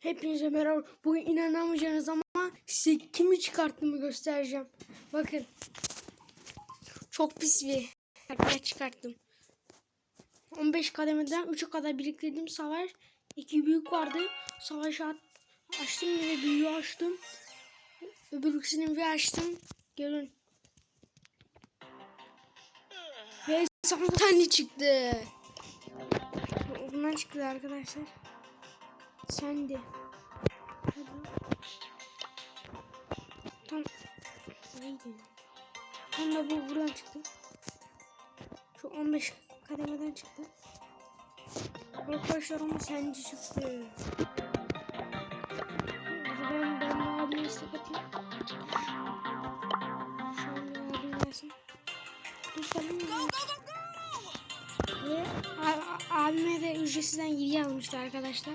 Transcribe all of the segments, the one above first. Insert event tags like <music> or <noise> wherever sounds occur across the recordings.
Hepinize merhaba. Bugün inanamayacaksınız ama size kimi çıkarttığımı göstereceğim. Bakın. Çok pis bir karakter çıkarttım. 15 kademeden 3'e kadar biriktirdim savaş. İki büyük vardı. Savaş at, açtım ve büyüğü açtım. Öbür ikisini bir açtım. Görün. Ve sana tane çıktı. Bundan çıktı arkadaşlar. Sen de. Hadi. Tam. Neydi? Tam da bu buradan çıktı. Şu 15 kademeden çıktı. Arkadaşlar ama sence çıktı. Ben de abime istek atayım. Bir abim gelsin. Dur kalın? Ve abime de ücretsizden 7 almıştı arkadaşlar.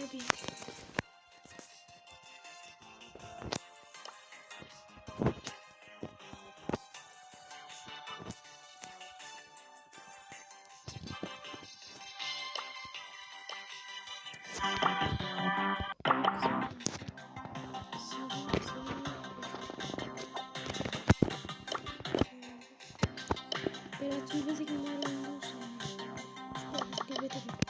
Yapayım? Berat Yübez'e günler oyunda olsun. Berat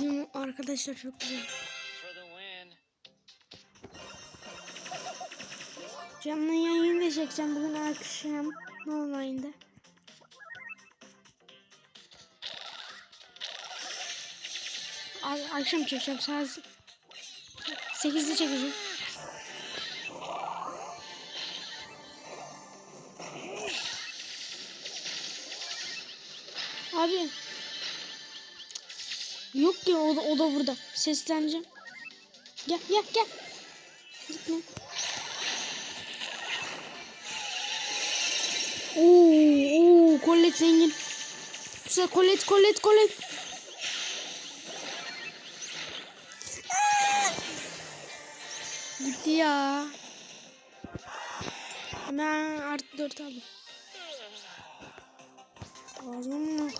Sevdiğim arkadaşlar çok güzel. Canlı yayın da çekeceğim bugün akşam online'da. Akşam çekeceğim saat 8'de çekeceğim. Abi. Yok ya o da, o da burada. Sesleneceğim. Gel gel gel. Gitme. Oo, oo, Colette zengin. Güzel Colette, Colette, Colette. Gitti ya. Hemen artı dört aldım. Ağzım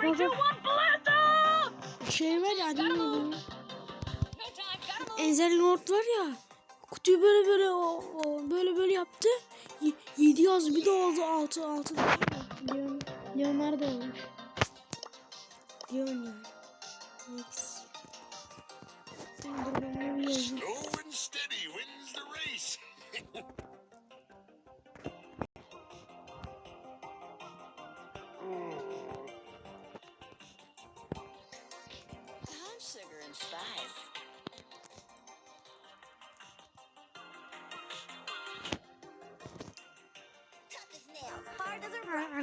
Three, two, one, blast off! Şey var ya move! Enzel Lord var ya. Kutuyu böyle böyle o, o böyle böyle yaptı. Y- yedi yaz bir de oldu altı altı. Leon, Leonardo olmuş. Leon yani. Next. Slow and steady wins the race. <laughs>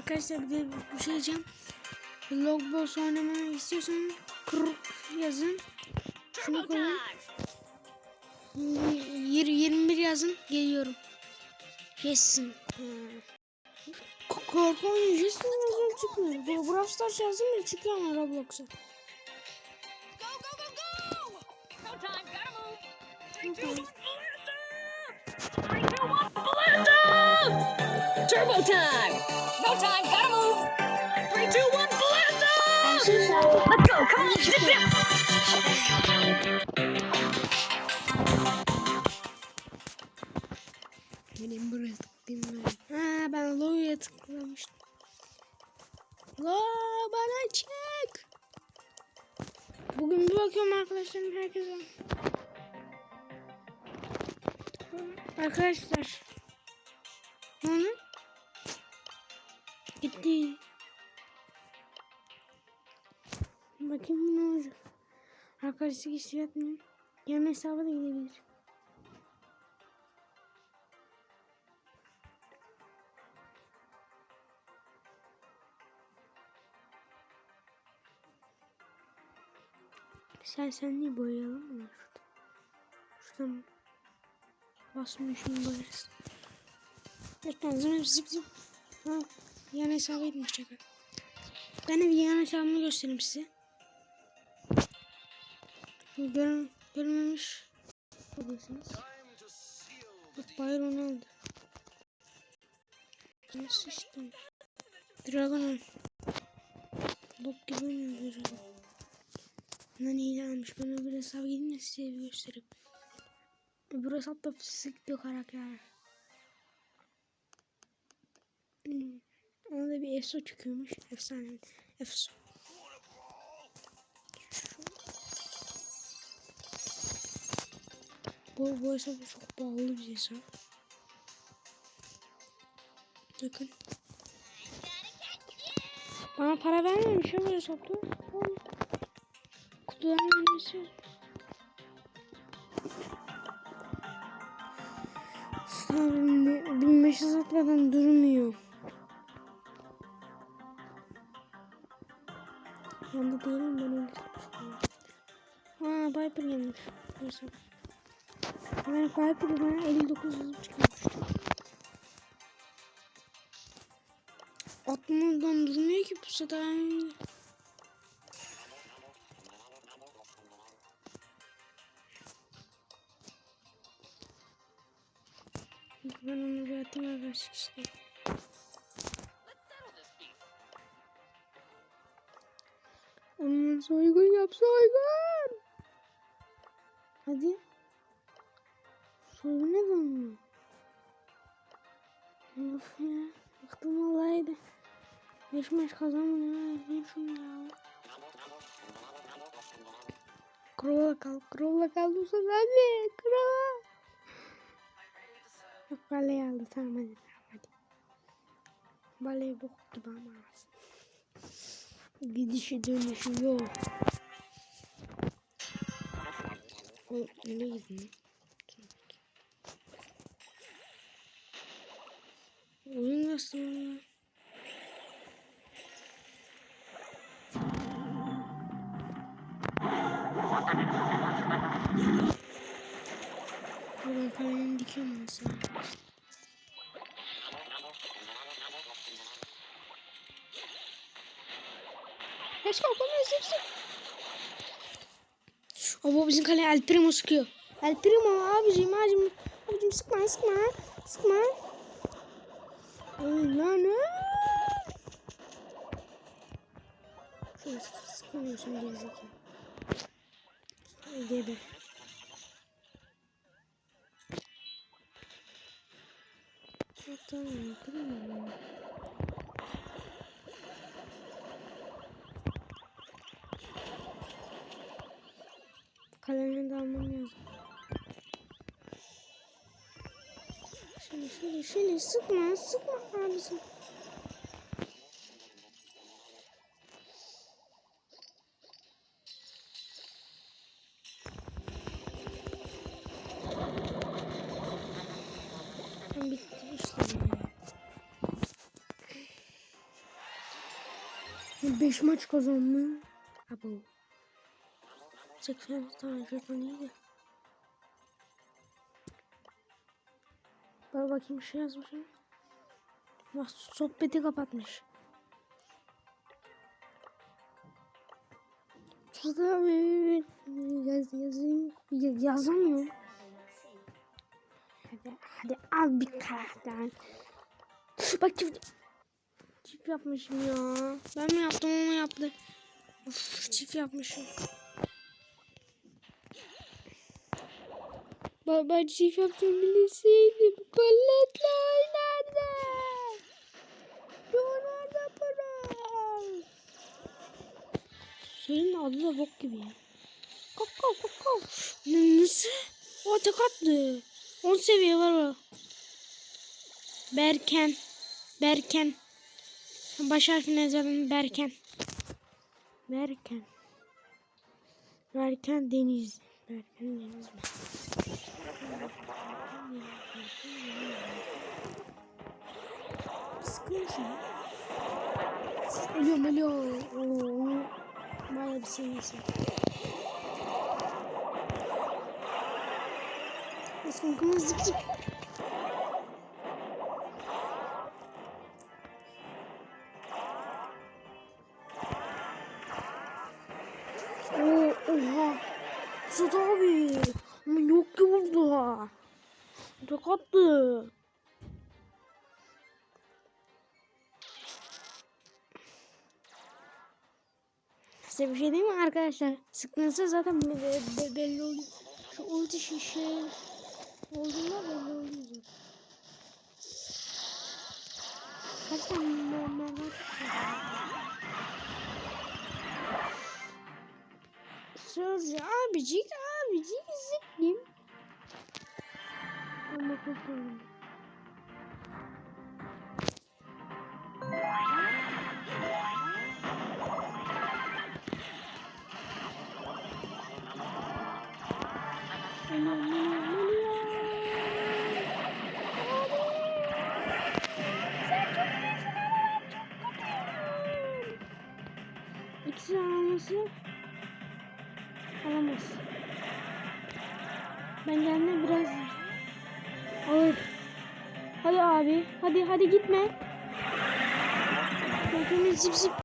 Arkadaşlar bir de bir şey diyeceğim. Logboss oynamamı istiyorsan kruk yazın. Şunu koyun. time! Yir- 21 yazın geliyorum. Yesin. Korku oyunu Jason yazıyorum çıkmıyor. Bu Brawl Stars yazdım ya çıkıyor ama Roblox'a. Go, go, go, go! No time, gotta move! Three, two, one, Turbo time! No time, gotta move! Three, two, one, blast off! Let's go, come on, zip, zip! Benim buraya tıklayayım ben. Ha ben Lo'ya tıklamıştım. Lo bana çek. Bugün bir bakıyorum arkadaşlarım herkese. Arkadaşlar. Ne oldu? Gitti. Bakayım ne olacak. Arkadaşlık işi yapmıyor. Yan hesaba da gidebilir. Sen sen niye boyayalım mı şurada? Şuradan basmıyor şimdi boyarız. Lütfen zıp zıp zıp. Ha, yan hesaba gitmiş çakal. Ben de bir yan hesabımı göstereyim size. Görün, görmemiş olursunuz. Bak Byron aldı. Nasıl işte? Dragon Bok gibi oynuyor Dragon. Lan iyi almış. Ben öbür hesaba gideyim de size bir göstereyim. Öbür hesapta sıktı karakter. Hmm. Ona da bir EFSO çıkıyormuş. Efsane. EFSO. Bu, bu hesap çok pahalı bir hesap. Bakın. Bana para vermemiş ya hesapta. Oğlum. Kutudan vermesi. Abi 1500 atmadan durmuyor. Yanda değilim ben öyle. Ha Piper gelmiş. Neyse. Ben Piper'ı bana 59 yazıp çıkarmıştım. Atmadan durmuyor ki bu sefer. Ben onu bir atayım arkadaşlar. Soygun yap soygun. Hadi. Soygun ne zaman? Of ya. Bıktım de. Beş maç kazanmıyor. Ben şunu ya. Krola kal. Krola kal sefer de. Krola. Yok baleyi aldı. Tamam hadi. Tamam hadi. Baleyi bok gibi ama. Gidişi dönüşü yok. Nereye gidiyor? Oyun nasıl ya? Buradan kalenin dikiyorum on, zip zip. Abo bizim kaleye El Primo sıkıyor. El Primo abicim abicim. Abicim sıkma sıkma. Sıkma. Lan sıkmıyorsun gerizekalı. Geber. Tamam, tamam. Kalemini de almam lazım. Şöyle şöyle şöyle sıkma sıkma ya. Beş maç kazandı. Abo. 80 tane jeton iyiydi. Bak bakayım bir şey yazmışım. Bak sohbeti kapatmış. Şurada yaz, yazayım. Ya- Yazamıyorum. Hadi, hadi al bir karakter. Bak çift, çift yapmışım ya. Ben mi yaptım o mu yaptı? Of, çift yapmışım. Babacık şampiyon bilseydim paletle oynardı. Yorulda para. Senin adı da bok gibi ya. Kalk kalk kalk kalk. Nasıl? O tek attı. 10 seviye var o. Berken. Berken. Baş harfini yazalım Berken. Berken. Berken Deniz. Berken Deniz. Berken. Скажи. Ой, мальо. Мало обсениться. Сколько нас записать? Tek attı. Size bir şey diyeyim mi arkadaşlar? Sıktığınızda zaten be- be- belli oluyor. Şu ulti şişe olduğunda belli oluyor. Kaç tane abicik abicik Ya. İkisi alması alamaz. Ben kendime biraz ağır. Hadi abi. Hadi hadi gitme. Gökümüz zip zip